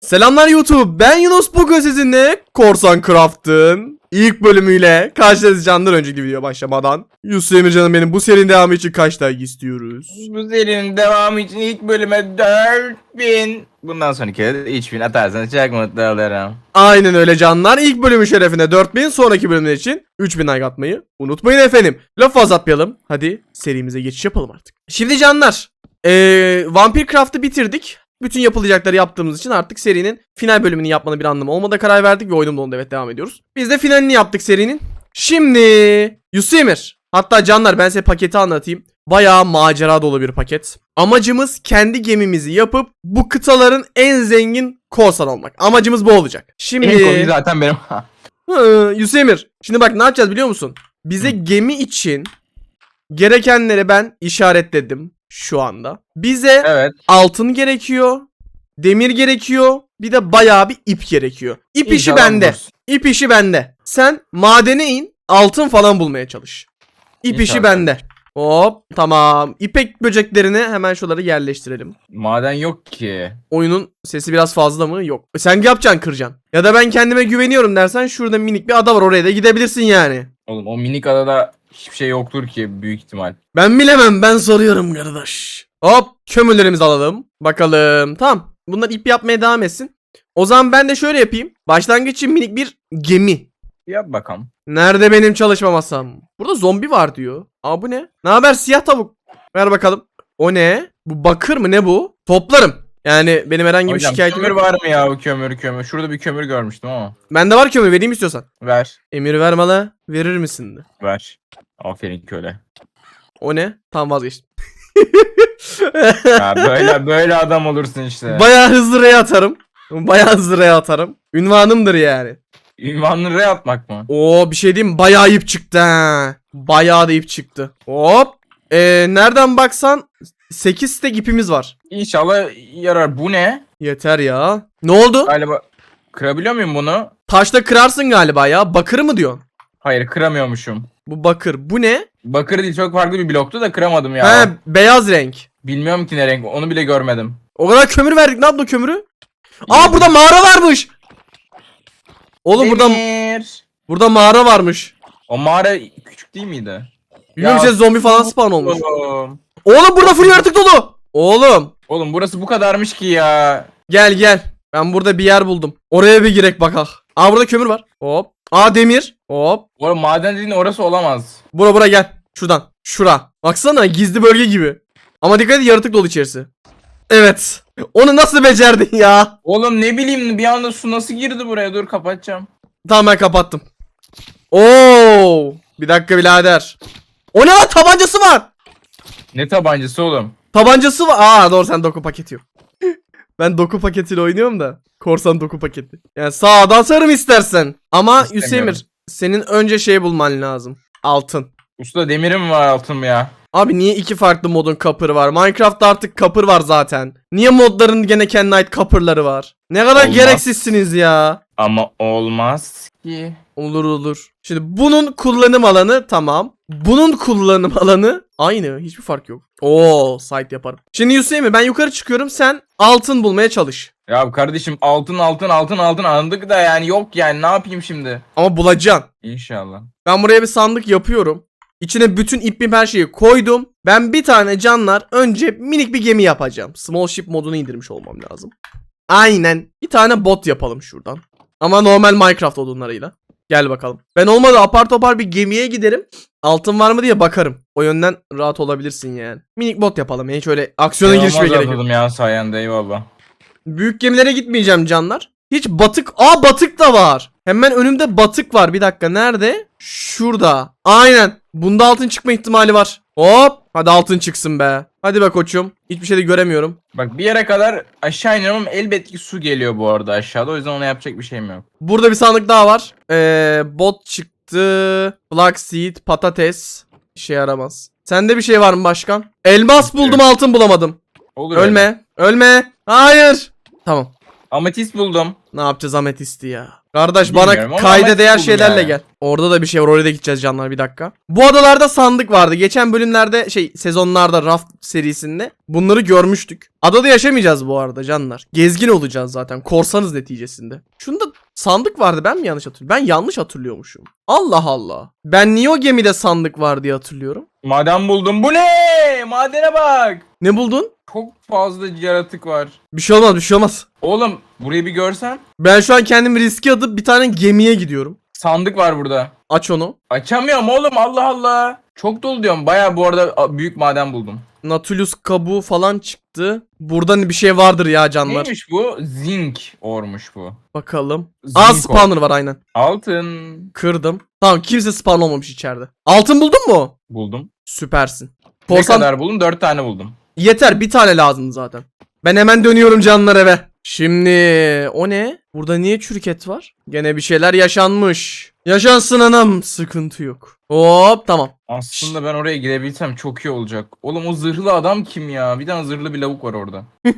Selamlar YouTube. Ben Yunus bugün sizinle Korsan Craft'ın ilk bölümüyle karşılaşacağımdan önceki video başlamadan. Yusuf Emircan'ın benim bu serinin devamı için kaç like istiyoruz? Bu serinin devamı için ilk bölüme 4000. Bundan sonraki de 3000 atarsanız çok mutlu olurum. Aynen öyle canlar. İlk bölümün şerefine 4000, sonraki bölümler için 3000 like atmayı unutmayın efendim. Laf fazla atmayalım. Hadi serimize geçiş yapalım artık. Şimdi canlar, ee, Vampire Craft'ı bitirdik. Bütün yapılacakları yaptığımız için artık serinin final bölümünü yapmanın bir anlamı olmadı karar verdik ve oyunumda onda evet devam ediyoruz. Biz de finalini yaptık serinin. Şimdi Yusuf Emir. Hatta canlar ben size paketi anlatayım. Bayağı macera dolu bir paket. Amacımız kendi gemimizi yapıp bu kıtaların en zengin korsan olmak. Amacımız bu olacak. Şimdi konuyu zaten benim. Hı, Yusuf Emir. Şimdi bak ne yapacağız biliyor musun? Bize gemi için gerekenleri ben işaretledim şu anda. Bize evet. altın gerekiyor. Demir gerekiyor. Bir de bayağı bir ip gerekiyor. İp işi İnşallah bende. bulursun. İp işi bende. Sen madene in. Altın falan bulmaya çalış. İp işi İnşallah. bende. Hop tamam. İpek böceklerini hemen şuraları yerleştirelim. Maden yok ki. Oyunun sesi biraz fazla mı? Yok. Sen yapacaksın kıracaksın. Ya da ben kendime güveniyorum dersen şurada minik bir ada var oraya da gidebilirsin yani. Oğlum o minik adada hiçbir şey yoktur ki büyük ihtimal. Ben bilemem ben soruyorum kardeş. Hop kömürlerimizi alalım. Bakalım. Tamam. Bunlar ip yapmaya devam etsin. O zaman ben de şöyle yapayım. Başlangıç için minik bir gemi. Yap bakalım. Nerede benim çalışma masam? Burada zombi var diyor. Aa bu ne? Ne haber siyah tavuk? Ver bakalım. O ne? Bu bakır mı ne bu? Toplarım. Yani benim herhangi bir Hocam şikayetim kömür yok. var mı ya bu kömür kömür? Şurada bir kömür görmüştüm ama. Bende var kömür vereyim istiyorsan. Ver. Emir verme la. Verir misin? de. Ver. Aferin köle. O ne? Tam vazgeçtim. Ya böyle böyle adam olursun işte. Bayağı hızlı R'ye atarım. Bayağı hızlı R'ye atarım. Ünvanımdır yani. Ünvanını re atmak mı? Oo bir şey diyeyim mi? bayağı ip çıktı ha. Bayağı da ip çıktı. Hop. Ee, nereden baksan 8 stack ipimiz var. İnşallah yarar. Bu ne? Yeter ya. Ne oldu? Galiba kırabiliyor muyum bunu? Taşla kırarsın galiba ya. Bakır mı diyorsun? Hayır kıramıyormuşum. Bu bakır. Bu ne? Bakır değil çok farklı bir bloktu da kıramadım ya. He beyaz renk. Bilmiyorum ki ne renk onu bile görmedim. O kadar kömür verdik. Ne yaptın o kömürü? Aa burada mağara varmış. Oğlum burada Demir. burada mağara varmış. O mağara küçük değil miydi? Bilmiyorum Ya, işte zombi falan spawn olmuş. Oğlum. Oğlum burada full yaratık dolu. Oğlum Oğlum burası bu kadarmış ki ya. gel gel. Ben burada bir yer buldum. Oraya bir girek bakak. Aa burada kömür var. Hop. Aa demir. Hop. Oğlum maden dediğin orası olamaz. Bura bura gel. Şuradan. Şura. Baksana gizli bölge gibi. Ama dikkat et yaratık dolu içerisi. Evet. Onu nasıl becerdin ya? Oğlum ne bileyim bir anda su nasıl girdi buraya dur kapatacağım. Tamam ben kapattım. Oo! Bir dakika birader. O ne lan tabancası var. Ne tabancası oğlum? Tabancası var. Aa doğru sen doku paketi yok. ben doku paketiyle oynuyorum da. Korsan doku paketi. Yani sağdan sarım istersen. Ama. Hüsemir senin önce şey bulman lazım. Altın. Usta demirim var altın ya. Abi niye iki farklı modun kapırı var? Minecraft'ta artık kapır var zaten. Niye modların gene kendine ait kapırları var? Ne kadar Olmaz. gereksizsiniz ya. Ama olmaz ki. Olur olur. Şimdi bunun kullanım alanı tamam. Bunun kullanım alanı aynı. Hiçbir fark yok. Oo, site yaparım. Şimdi Hüseyin ben yukarı çıkıyorum. Sen altın bulmaya çalış. Ya kardeşim altın altın altın altın anladık da yani yok yani ne yapayım şimdi? Ama bulacaksın. İnşallah. Ben buraya bir sandık yapıyorum. İçine bütün ipim her şeyi koydum. Ben bir tane canlar önce minik bir gemi yapacağım. Small ship modunu indirmiş olmam lazım. Aynen. Bir tane bot yapalım şuradan. Ama normal Minecraft odunlarıyla. Gel bakalım. Ben olmadı apar topar bir gemiye giderim. Altın var mı diye bakarım. O yönden rahat olabilirsin yani. Minik bot yapalım. Hiç öyle aksiyona İnanılmaz girişmeye gerek yok. ya sayende eyvallah. Büyük gemilere gitmeyeceğim canlar. Hiç batık. Aa batık da var. Hemen önümde batık var. Bir dakika nerede? Şurada. Aynen. Bunda altın çıkma ihtimali var. Hop. Hadi altın çıksın be. Hadi be koçum. Hiçbir şey de göremiyorum. Bak bir yere kadar aşağı iniyorum elbet ki su geliyor bu arada aşağıda o yüzden ona yapacak bir şeyim yok. Burada bir sandık daha var. Ee, bot çıktı. Black seed, patates. İşe yaramaz. Sende bir şey var mı başkan? Elmas buldum altın bulamadım. Olur öyle. Ölme. Ölme. Hayır. Tamam. Ametist buldum. Ne yapacağız ametisti ya? Kardeş bana ama kayda ametist değer buldum şeylerle yani. gel. Orada da bir şey var. Oraya da gideceğiz canlar bir dakika. Bu adalarda sandık vardı. Geçen bölümlerde şey sezonlarda Raft serisinde bunları görmüştük. Adada yaşamayacağız bu arada canlar. Gezgin olacağız zaten. Korsanız neticesinde. Şunda sandık vardı ben mi yanlış hatırlıyorum? Ben yanlış hatırlıyormuşum. Allah Allah. Ben niye o gemide sandık var diye hatırlıyorum. Maden buldum. Bu ne? Madene bak. Ne buldun? Çok fazla yaratık var. Bir şey olmaz bir şey olmaz. Oğlum burayı bir görsen. Ben şu an kendimi riske atıp bir tane gemiye gidiyorum. Sandık var burada. Aç onu. Açamıyorum oğlum Allah Allah. Çok dolu diyorum. Baya bu arada büyük maden buldum. Nautilus kabuğu falan çıktı. Burada bir şey vardır ya canlar. Neymiş bu? Zinc ormuş bu. Bakalım. Zinc Aa or. spawner var aynen. Altın Kırdım. Tamam kimse spawn olmamış içeride. Altın buldun mu? buldum. Süpersin. Ne Korsan kadar buldum? Dört tane buldum. Yeter bir tane lazımdı zaten. Ben hemen dönüyorum canlar eve. Şimdi o ne? Burada niye çürük et var? Gene bir şeyler yaşanmış. Yaşansın anam. Sıkıntı yok. Hop tamam. Aslında ben oraya girebilsem çok iyi olacak. Oğlum o zırhlı adam kim ya? Bir tane zırhlı bir lavuk var orada.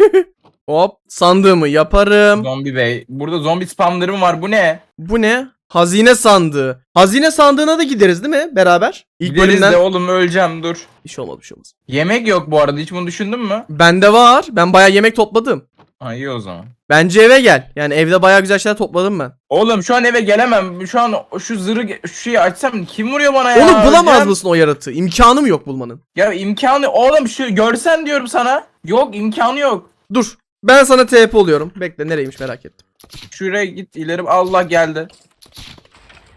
Hop sandığımı yaparım. Zombi bey. Burada zombi spamlarım var. Bu ne? Bu ne? Hazine sandığı. Hazine sandığına da gideriz değil mi? Beraber. İlk Gideriz bölümden de oğlum öleceğim dur. bir şey olmaz bir şey olmaz. Yemek yok bu arada. Hiç bunu düşündün mü? Bende var. Ben bayağı yemek topladım. Ha iyi o zaman. Bence eve gel. Yani evde bayağı güzel şeyler topladım ben. Oğlum şu an eve gelemem. Şu an şu zırhı şu şeyi açsam kim vuruyor bana ya? Onu bulamaz Öleceğim. mısın o yaratığı? İmkanım yok bulmanın. Ya imkanı oğlum şu görsen diyorum sana. Yok imkanı yok. Dur. Ben sana TP oluyorum. Bekle nereymiş merak ettim. Şuraya git ileri. Allah geldi.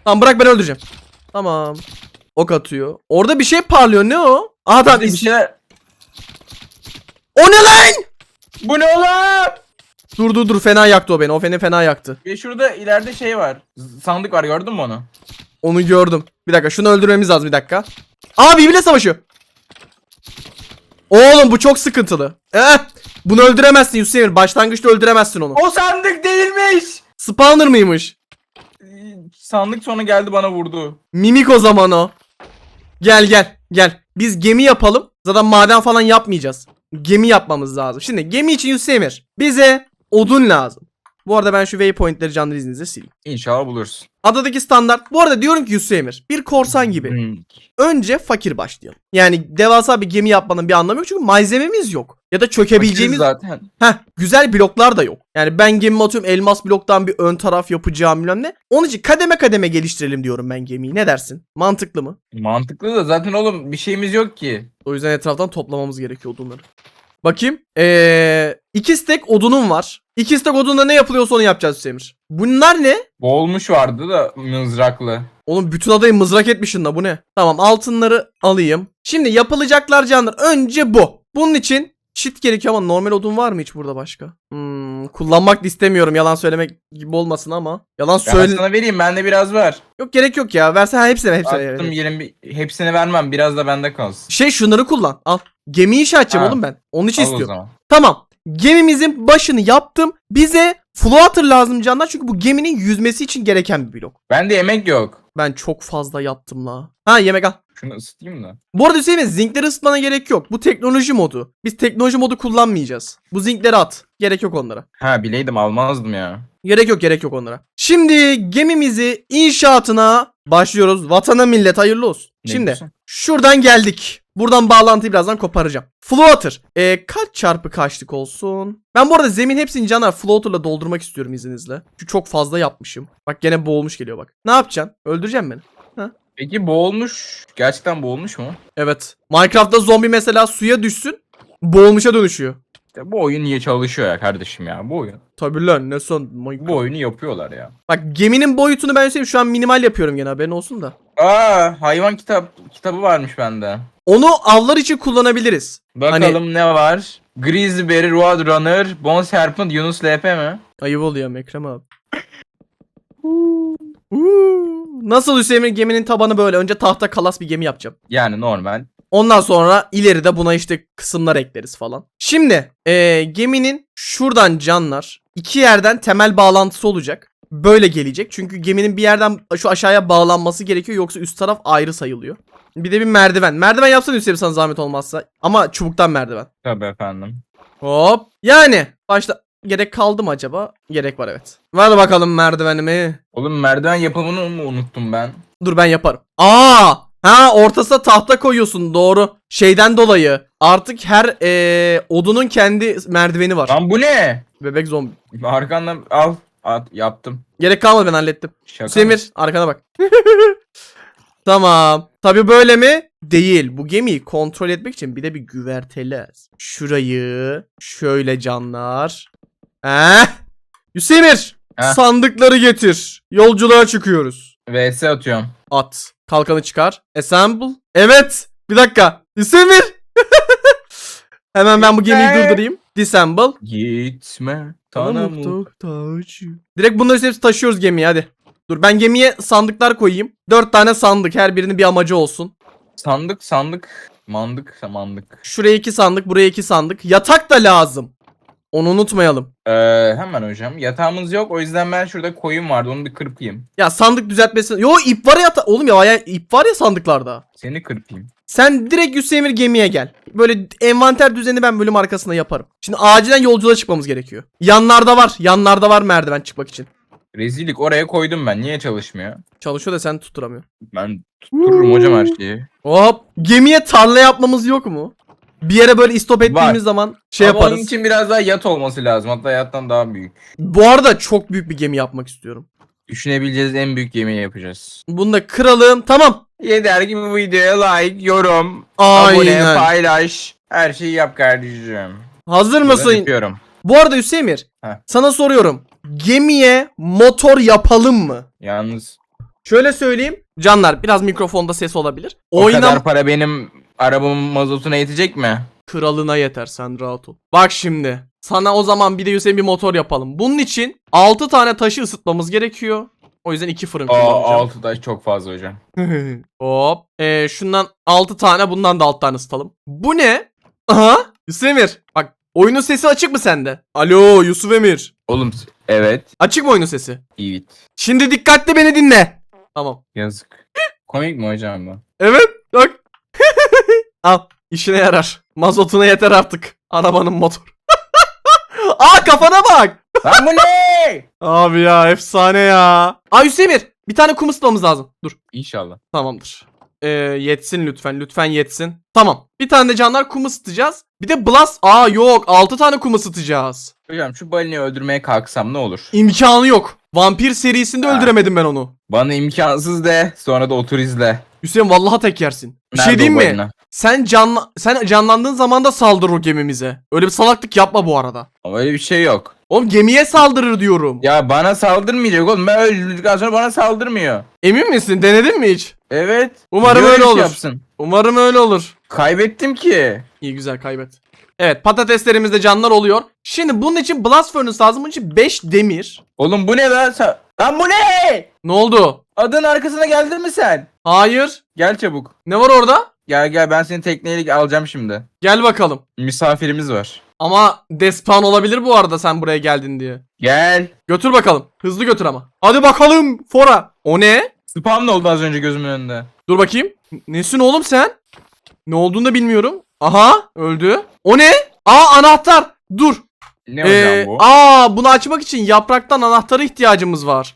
Tamam bırak ben öldüreceğim. Tamam. Ok atıyor. Orada bir şey parlıyor. Ne o? Aha tamam. Bir şeyler. O ne lan? Bu ne oğlum? Dur dur dur fena yaktı o beni. O beni fena yaktı. Ve şurada ileride şey var. Z- Sandık var gördün mü onu? Onu gördüm. Bir dakika şunu öldürmemiz lazım bir dakika. Aa birbirine savaşıyor. Oğlum bu çok sıkıntılı. Eh, bunu öldüremezsin Emir. Başlangıçta öldüremezsin onu. O sandık değilmiş. Spawner mıymış? Sandık sonra geldi bana vurdu. Mimik o zaman o. Gel gel gel. Biz gemi yapalım. Zaten maden falan yapmayacağız. Gemi yapmamız lazım. Şimdi gemi için Emir. Bize odun lazım. Bu arada ben şu waypointleri canlı izninizle sileyim. İnşallah bulursun. Adadaki standart. Bu arada diyorum ki Yusuf Emir. Bir korsan gibi. Hmm. Önce fakir başlayalım. Yani devasa bir gemi yapmanın bir anlamı yok. Çünkü malzememiz yok. Ya da çökebileceğimiz... Fakiriz zaten. Heh, güzel bloklar da yok. Yani ben gemimi atıyorum elmas bloktan bir ön taraf yapacağım bilmem ne. Onun için kademe kademe geliştirelim diyorum ben gemiyi. Ne dersin? Mantıklı mı? Mantıklı da zaten oğlum bir şeyimiz yok ki. O yüzden etraftan toplamamız gerekiyor odunları. Bakayım. Ee, iki stek odunum var. İki stek odunla ne yapılıyorsa onu yapacağız Hüsemir. Bunlar ne? Boğulmuş vardı da mızraklı. Oğlum bütün adayı mızrak etmişsin la bu ne? Tamam altınları alayım. Şimdi yapılacaklar canlar. Önce bu. Bunun için çit gerekiyor ama normal odun var mı hiç burada başka? Hmm, kullanmak da istemiyorum yalan söylemek gibi olmasın ama. Yalan Ben söyle. sana vereyim bende biraz var. Yok gerek yok ya. Versen ha, hepsine hepsine. Attım yerim hepsini vermem biraz da bende kalsın. Şey şunları kullan. Al. Gemi inşa edeceğim Ha. oğlum ben. Onun için Al o istiyorum. zaman. Tamam. Gemimizin başını yaptım. Bize floater lazım canlar çünkü bu geminin yüzmesi için gereken bir blok. Bende yemek yok. Ben çok fazla yaptım la. Ha yemek al. Şunu ısıtayım da. Bu arada Hüseyin zinkleri ısıtmana gerek yok. Bu teknoloji modu. Biz teknoloji modu kullanmayacağız. Bu zinkleri at. Gerek yok onlara. Ha bileydim almazdım ya. Gerek yok gerek yok onlara. Şimdi gemimizi inşaatına başlıyoruz. Vatana millet hayırlı olsun. Ne Şimdi diyorsun? şuradan geldik. Buradan bağlantıyı birazdan koparacağım. Floater. Ee, kaç çarpı kaçlık olsun? Ben bu arada zemin hepsini canar floater'la doldurmak istiyorum izninizle. Çünkü çok fazla yapmışım. Bak gene boğulmuş geliyor bak. Ne yapacaksın? Öldüreceksin beni. Peki boğulmuş. Gerçekten boğulmuş mu? Evet. Minecraft'ta zombi mesela suya düşsün. Boğulmuşa dönüşüyor. İşte bu oyun niye çalışıyor ya kardeşim ya bu oyun. Tabi lan ne son. Bu oyunu yapıyorlar ya. Bak geminin boyutunu ben söyleyeyim şu an minimal yapıyorum gene haberin olsun da. Aa hayvan kitap kitabı varmış bende. Onu avlar için kullanabiliriz. Bakalım ne var? Grizzly Road Runner, Bone Serpent, Yunus LP mi? Ayıp oluyor Ekrem abi. Nasıl Hüseyin geminin tabanı böyle önce tahta kalas bir gemi yapacağım. Yani normal. Ondan sonra ileride buna işte kısımlar ekleriz falan. Şimdi eee, geminin şuradan canlar iki yerden temel bağlantısı olacak. Böyle gelecek. Çünkü geminin bir yerden şu aşağıya bağlanması gerekiyor. Yoksa üst taraf ayrı sayılıyor. Bir de bir merdiven. Merdiven yapsan Hüseyin sana zahmet olmazsa. Ama çubuktan merdiven. Tabii efendim. Hop. Yani başla. gerek kaldı mı acaba? Gerek var evet. Ver bakalım merdivenimi. Oğlum merdiven yapımını mı unuttum ben? Dur ben yaparım. Aa! Ha ortasına tahta koyuyorsun doğru. Şeyden dolayı artık her eee, odunun kendi merdiveni var. Lan bu ne? Bebek zombi. Arkandan al. At, yaptım. Gerek kalmadı ben hallettim. Şaka. Semir arkana bak. tamam. Tabi böyle mi? Değil. Bu gemiyi kontrol etmek için bir de bir güverteliz. Şurayı şöyle canlar. Eh? Hüsemir Heh. sandıkları getir. Yolculuğa çıkıyoruz. VS atıyorum. At. Kalkanı çıkar. Assemble. Evet. Bir dakika. Hüsemir. Hemen ben bu gemiyi durdurayım. Disassemble. Gitme. Taşı. Direkt bunları hepsi taşıyoruz gemiye hadi. Dur ben gemiye sandıklar koyayım. Dört tane sandık her birinin bir amacı olsun. Sandık sandık. Mandık mandık. Şuraya iki sandık buraya iki sandık. Yatak da lazım. Onu unutmayalım. Ee, hemen hocam. Yatağımız yok. O yüzden ben şurada koyun vardı. Onu bir kırpayım. Ya sandık düzeltmesi. Yo ip var ya yata- Oğlum ya, ya ip var ya sandıklarda. Seni kırpayım. Sen direkt Hüsemir gemiye gel. Böyle envanter düzeni ben bölüm arkasında yaparım. Şimdi acilen yolculuğa çıkmamız gerekiyor. Yanlarda var. Yanlarda var merdiven çıkmak için. Rezillik oraya koydum ben. Niye çalışmıyor? Çalışıyor da sen tutturamıyorsun. Ben tuttururum hocam her şeyi. Hop. Gemiye tarla yapmamız yok mu? Bir yere böyle istop ettiğimiz Var. zaman şey Ama yaparız. onun için biraz daha yat olması lazım. Hatta yattan daha büyük. Bu arada çok büyük bir gemi yapmak istiyorum. Düşünebileceğiz en büyük yemeği yapacağız. Bunu da kıralım. Tamam. Yeter ki bu videoya like, yorum, abone, Aynen. paylaş. Her şeyi yap kardeşim. Hazır mısın? yapıyorum. Bu arada Hüsemir. Heh. Sana soruyorum. Gemiye motor yapalım mı? Yalnız Şöyle söyleyeyim. Canlar biraz mikrofonda ses olabilir. o Oynam kadar para benim arabamın mazotuna yetecek mi? kralına yeter sen rahat ol. Bak şimdi. Sana o zaman bir de Hüseyin bir motor yapalım. Bunun için 6 tane taşı ısıtmamız gerekiyor. O yüzden 2 fırın Aa, kullanacağım. 6 taş çok fazla hocam. Hop. Ee, şundan 6 tane bundan da 6 tane ısıtalım. Bu ne? Aha. Hüsemir. Bak oyunun sesi açık mı sende? Alo Yusuf Emir. Oğlum evet. Açık mı oyunun sesi? Evet. Şimdi dikkatli beni dinle. Tamam. Yazık. Komik mi hocam bu? Evet. Al işine yarar. Mazotuna yeter artık. Arabanın motor. Aa kafana bak. Lan bu ne? Abi ya efsane ya. Aa Hüsemir bir tane kum ısıtmamız lazım. Dur İnşallah. tamamdır. Ee, yetsin lütfen lütfen yetsin. Tamam. Bir tane de canlar kum ısıtacağız. Bir de blast. Aa yok 6 tane kum ısıtacağız. Hocam şu balinayı öldürmeye kalksam ne olur? İmkanı yok. Vampir serisinde Ha. öldüremedim ben onu. Bana imkansız de sonra da otur izle. Hüseyin vallahi tek yersin. Bir şey Nerede diyeyim o mi? balina? Sen canla sen canlandığın zaman da saldır o gemimize. Öyle bir salaklık yapma bu arada. Ama öyle bir şey yok. Oğlum gemiye saldırır diyorum. Ya bana saldırmayacak oğlum. Ben öldürdükten sonra bana saldırmıyor. Emin misin? Denedin mi hiç? Evet. Umarım öyle şey olur. Yapsın? Umarım öyle olur. Kaybettim ki. İyi güzel kaybet. Evet patateslerimizde canlar oluyor. Şimdi bunun için blast furnace lazım. Bunun için 5 demir. Oğlum bu ne lan? Sa- Lan bu ne? Ne oldu? Adın arkasına geldin mi sen? Hayır. Gel çabuk. Ne var orada? Gel gel ben seni tekneyle alacağım şimdi. Gel bakalım. Misafirimiz var. Ama despawn olabilir bu arada sen buraya geldin diye. Gel. Götür bakalım. Hızlı götür ama. Hadi bakalım Fora. O ne? Spam ne oldu az önce gözümün önünde? Dur bakayım. Nesin oğlum sen? Ne olduğunu da bilmiyorum. Aha öldü. O ne? Aa anahtar. Dur. Ne Ee, hocam bu? aa bunu açmak için yapraktan anahtara ihtiyacımız var.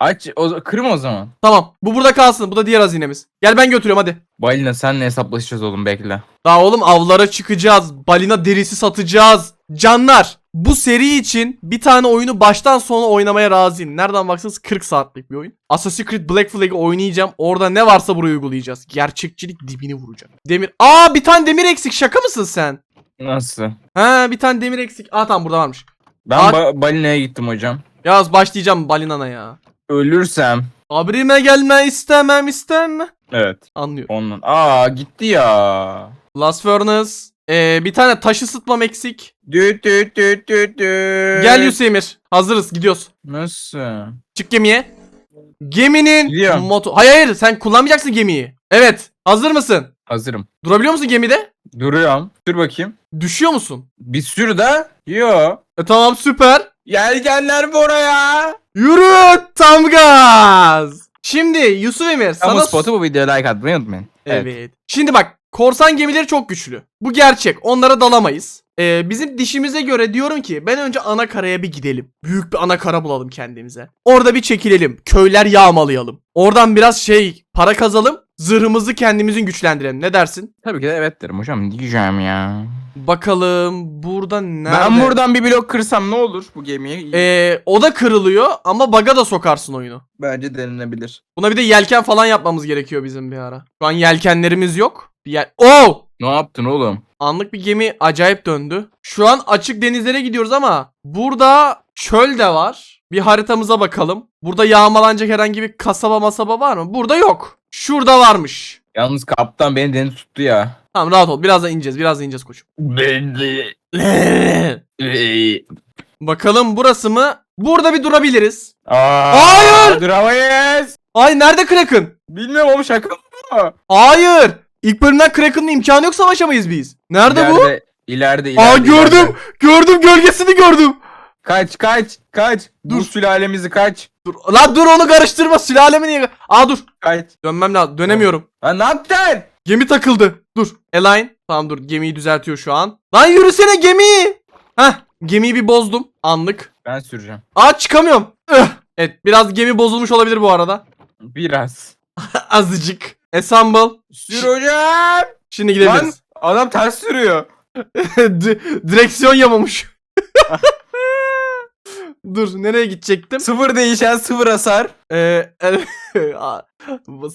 Aç o kırma o zaman. Tamam. Bu burada kalsın. Bu da diğer hazinemiz. Gel ben götürüyorum hadi. Balina senle hesaplaşacağız oğlum bekle. Daha oğlum avlara çıkacağız. Balina derisi satacağız. Canlar. Bu seri için bir tane oyunu baştan sona oynamaya razıyım. Nereden baksanız 40 saatlik bir oyun. Assassin's Creed Black Flag'i oynayacağım. Orada ne varsa buraya uygulayacağız. Gerçekçilik dibini vuracağım. Demir. Aa bir tane demir eksik. Şaka mısın sen? Nasıl? Ha bir tane demir eksik. Aa tamam burada varmış. Ben Aa- ba- balinaya gittim hocam. Yaz başlayacağım balinana ya. Ölürsem. Abrime gelme istemem istemem. Evet. Anlıyorum. Ondan. Aa gitti ya. Last Furnace. Ee, bir tane taş ısıtmam eksik. Düt düt düt düt düt. Gel Yusemir. Hazırız gidiyoruz. Nasıl? Çık gemiye. Geminin Gidiyorum. motor... Hayır hayır sen kullanmayacaksın gemiyi. Evet. Hazır mısın? Hazırım. Durabiliyor musun gemide? Duruyorum. Dur bakayım. Düşüyor musun? Bir sürü de. Yo. E tamam süper. Yelkenler buraya. Yürü tam gaz. Şimdi Yusuf Emir sana... Kamu spotu bu videoya like atmayı unutmayın. Evet. Şimdi bak korsan gemileri çok güçlü. Bu gerçek. Onlara dalamayız. Ee, bizim dişimize göre diyorum ki ben önce ana karaya bir gidelim. Büyük bir ana kara bulalım kendimize. Orada bir çekilelim. Köyler yağmalayalım. Oradan biraz şey para kazalım. Zırhımızı kendimizin güçlendirelim. Ne dersin? Tabii ki de evet derim hocam. Diyeceğim ya. Bakalım burada nerede? Ben buradan bir blok kırsam ne olur bu gemiye? Ee, o da kırılıyor ama baga da sokarsın oyunu. Bence denilebilir. Buna bir de yelken falan yapmamız gerekiyor bizim bir ara. Şu an yelkenlerimiz yok. Bir yel... Oo! Ne yaptın oğlum? Anlık bir gemi acayip döndü. Şu an açık denizlere gidiyoruz ama burada çöl de var. Bir haritamıza bakalım. Burada yağmalanacak herhangi bir kasaba masaba var mı? Burada yok. Şurada varmış. Yalnız kaptan beni deniz tuttu ya. Tamam rahat ol. Birazdan ineceğiz. Birazdan ineceğiz koçum. Ben de... Bakalım burası mı? Burada bir durabiliriz. Aa, Hayır! Duramayız. Ay nerede Kraken? Bilmiyorum oğlum şaka mı? Hayır. İlk bölümden Kraken'ın imkanı yok savaşamayız biz. Nerede bu? İleride, ileride, ileride. Aa gördüm. ileride. Gördüm gölgesini gördüm. Kaç kaç kaç. Dur. Dur sülalemizi kaç. Dur. Lan dur onu karıştırma. Sülalemi niye? Aa dur. Kaç. Dönmem lazım. Dönemiyorum. Ha ne yaptın? Gemi takıldı. Dur. Align. Tamam dur. Gemiyi düzeltiyor şu an. Lan yürüsene gemi. Heh. Gemiyi bir bozdum. Anlık. Ben süreceğim. Aa çıkamıyorum. Üh. Evet biraz gemi bozulmuş olabilir bu arada. Biraz. Azıcık. Assemble. Sür hocam. Şimdi Lan gidebiliriz. adam ters sürüyor. Di- direksiyon yamamış. dur nereye gidecektim? Sıfır değişen sıfır hasar. Ee,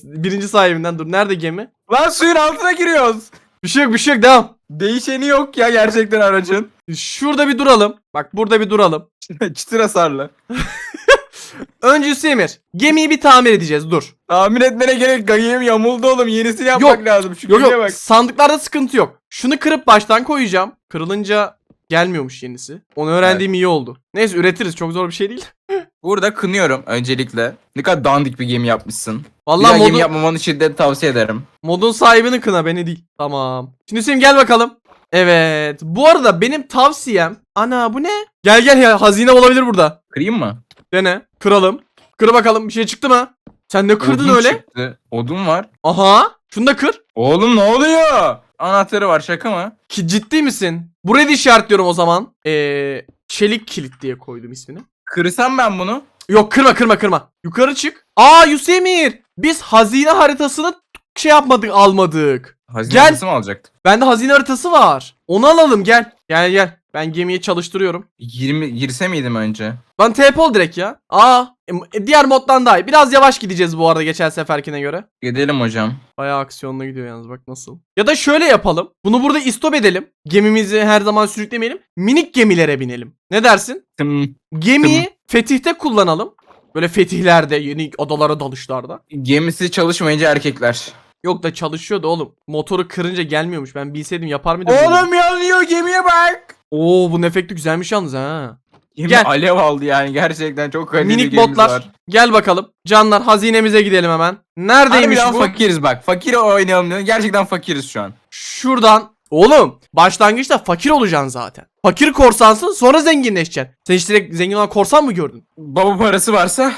birinci sahibinden dur. Nerede gemi? Lan suyun altına giriyoruz. Bir şey yok bir şey yok devam. Değişeni yok ya gerçekten aracın. Şurada bir duralım. Bak burada bir duralım. Çıtır hasarlı. Önce Hüseyin'ir. Gemiyi bir tamir edeceğiz dur. Tahmin etmene gerek gayem yamuldu oğlum. Yenisini yapmak Yok. lazım. Şu Yok yok bak. sandıklarda sıkıntı yok. Şunu kırıp baştan koyacağım. Kırılınca gelmiyormuş yenisi. Onu öğrendiğim iyi oldu. Neyse üretiriz çok zor bir şey değil. Burada kınıyorum öncelikle. Ne kadar dandik bir gemi yapmışsın. Vallahi modun, gemi yapmamanı şiddetle tavsiye ederim. modun sahibini kına beni değil. Tamam. Şimdi Hüseyin gel bakalım. Evet. Bu arada benim tavsiyem. Ana bu ne? Gel gel ya hazine olabilir burada. Kırayım mı? Dene. Kıralım. Kır bakalım bir şey çıktı mı? Sen ne kırdın Odun öyle? Çıktı. Odun var. Aha. Şunu da kır. Oğlum ne oluyor? Anahtarı var şaka mı? Ki ciddi misin? Buraya da işaretliyorum o zaman. Ee, çelik kilit diye koydum ismini. Kırsam ben bunu. Yok kırma kırma kırma. Yukarı çık. Aa Yusemir. Biz hazine haritasını şey yapmadık almadık. Hazine Gel. haritası mı alacaktım? Bende hazine haritası var. Onu alalım gel. Gel gel. Ben gemiyi çalıştırıyorum. 20 girse miydim önce? Lan TP ol direkt ya. Aa e, diğer moddan daha iyi. Biraz yavaş gideceğiz bu arada geçen seferkine göre. Gidelim hocam. Bayağı aksiyonla gidiyor yalnız bak nasıl. Ya da şöyle yapalım. Bunu burada istop edelim. Gemimizi her zaman sürüklemeyelim. Minik gemilere binelim. Ne dersin? Tım. Gemiyi fetihte kullanalım. Böyle fetihlerde, yeni adalara dalışlarda. Gemisi çalışmayınca erkekler. Yok da çalışıyordu oğlum. Motoru kırınca gelmiyormuş. Ben bilseydim yapar mıydım? Oğlum yanıyor gemiye bak. Oo bunun efekti güzelmiş yalnız ha. Gel. alev aldı yani gerçekten çok kaliteli Minik gemimiz botlar. var. Gel bakalım. Canlar hazinemize gidelim hemen. Harbiden Neredeymiş bu? fakiriz bak. Fakir oynayalım diyor. Gerçekten fakiriz şu an. Şuradan. Oğlum başlangıçta fakir olacaksın zaten. Fakir korsansın sonra zenginleşeceksin. Sen hiç direkt zengin olan korsan mı gördün? Baba parası varsa.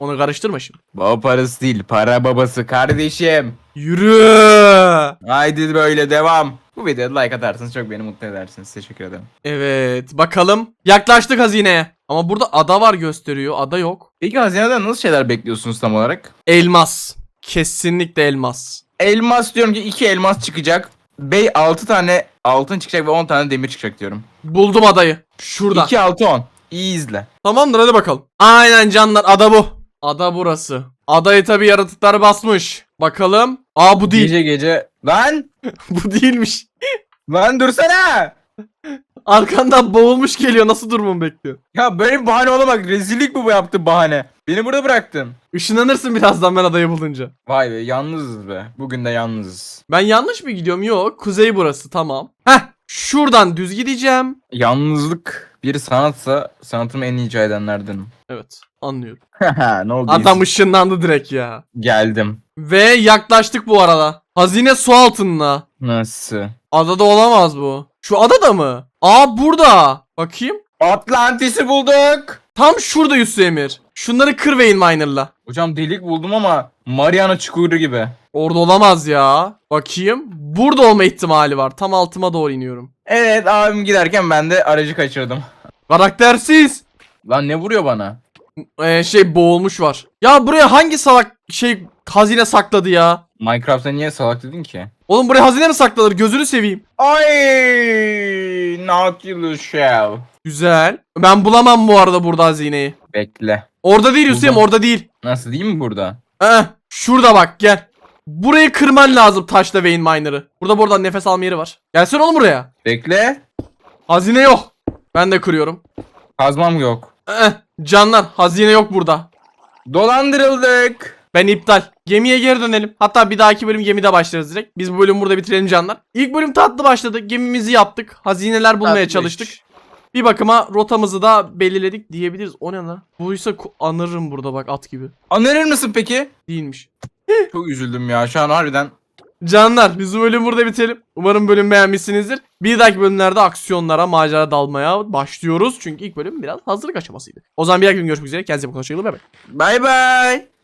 Onu karıştırma şimdi. Baba parası değil para babası kardeşim. Yürü. Haydi böyle devam. Bu videoda like atarsanız çok beni mutlu edersiniz. Teşekkür ederim. Evet bakalım. Yaklaştık hazineye. Ama burada ada var gösteriyor. Ada yok. Peki hazineden nasıl şeyler bekliyorsunuz tam olarak? Elmas. Kesinlikle elmas. Elmas diyorum ki iki elmas çıkacak. Bey 6 tane altın çıkacak ve 10 tane demir çıkacak diyorum. Buldum adayı. Şurada. 2 6 10. İyi izle. Tamamdır hadi bakalım. Aynen canlar ada bu. Ada burası. Adayı tabi yaratıklar basmış. Bakalım. Aa bu değil. Gece gece. Lan! bu değilmiş. Lan dursana! Arkandan boğulmuş geliyor. Nasıl durmamı bekliyor? Ya böyle bir bahane olamak rezillik bu bu yaptı bahane. Beni burada bıraktın. Işınlanırsın birazdan ben adayı bulunca. Vay be yalnızız be. Bugün de yalnızız. Ben yanlış mı gidiyorum? Yok. Kuzey burası. Tamam. Heh. Şuradan düz gideceğim. Yalnızlık bir sanatsa sanatımı en iyi icra edenlerdenim. Evet. Anlıyorum. ne oldu? Adam ışınlandı direkt ya. Geldim. Ve yaklaştık bu arada. Hazine su altında. Nasıl? Adada olamaz bu. Şu adada mı? Aa burada. Bakayım. Atlantis'i bulduk. Tam şurada Yusuf Emir. Şunları kır Vein Miner'la. Hocam delik buldum ama Mariana çukuru gibi. Orada olamaz ya. Bakayım. Burada olma ihtimali var. Tam altıma doğru iniyorum. Evet abim giderken ben de aracı kaçırdım. Karaktersiz. Lan ne vuruyor bana? Ee, şey boğulmuş var. Ya buraya hangi salak şey hazine sakladı ya? Minecraft'ta niye salak dedin ki? Oğlum buraya hazine mi saklanır? Gözünü seveyim. Ay, Nautilus Shell. Güzel. Ben bulamam bu arada burada hazineyi. Bekle. Orada değil Hüseyin orada değil. Nasıl değil mi burada? Eh, şurada bak gel. Burayı kırman lazım taşla vein miner'ı. Burada buradan nefes alma yeri var. Gelsene oğlum buraya. Bekle. Hazine yok. Ben de kırıyorum. Kazmam yok. Eh, canlar hazine yok burada. Dolandırıldık. Ben iptal. Gemiye geri dönelim. Hatta bir dahaki bölüm gemide başlarız direkt. Biz bu bölümü burada bitirelim canlar. İlk bölüm tatlı başladı. Gemimizi yaptık. Hazineler bulmaya Tatlış. çalıştık. Bir bakıma rotamızı da belirledik diyebiliriz. O ne lan? Buysa anırırım burada bak at gibi. Anırır mısın peki? Değilmiş. Çok üzüldüm ya şu an harbiden. Canlar biz bu bölümü burada bitirelim. Umarım bölüm beğenmişsinizdir. Bir dahaki bölümlerde aksiyonlara, macera dalmaya başlıyoruz. Çünkü ilk bölüm biraz hazırlık aşamasıydı. O zaman bir dahaki bölüm görüşmek üzere. Kendinize bakın. Hoşçakalın. Bay bay. Bay bay.